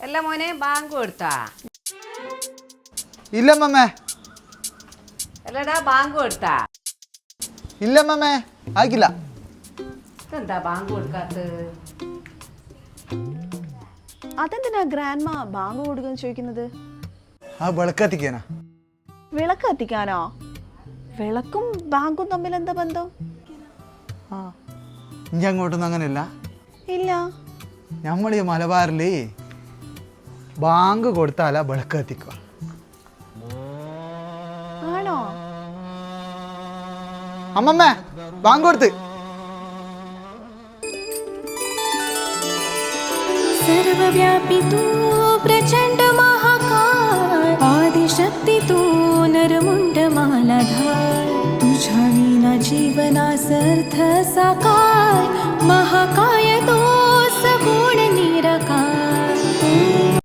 അല്ല മോനെ ബാങ്ക് കൊടുത്താ. ഇല്ല മമ്മേ. അല്ലടാ ബാങ്ക് കൊടുത്താ. ഇല്ല മമ്മേ. ആക്കില്ല എന്താ ബാങ്ക് കൊടുക്കാത്തത്? അതെന്തിനാ ഗ്രാൻഡ്മ ബാങ്ക് കൊടുക്കുന്നു ചോദിക്കുന്നത്? ആ വിളക്കത്തിക്കാനാ. വിളക്ക് കത്തിക്കാനോ വിളക്കും ബാങ്കും തമ്മിൽ എന്താ ബന്ധം? ആ. ഇനി അങ്ങോട്ടൊന്നും അങ്ങനെയല്ല. ഇല്ല. നമ്മൾ ഈ മലബാറിൽ ബാങ്ക് കൊടുത്താലാ വിളക്ക് കത്തിക്കുക ആണോ അമ്മമ്മേ ബാങ്ക് കൊടുത്ത് सर्वव्यापी तू प्रचंड महाकाय आदिशक्ती तू नरमुंड मालाधार तुझ्या विना जीवनास अर्थ साकार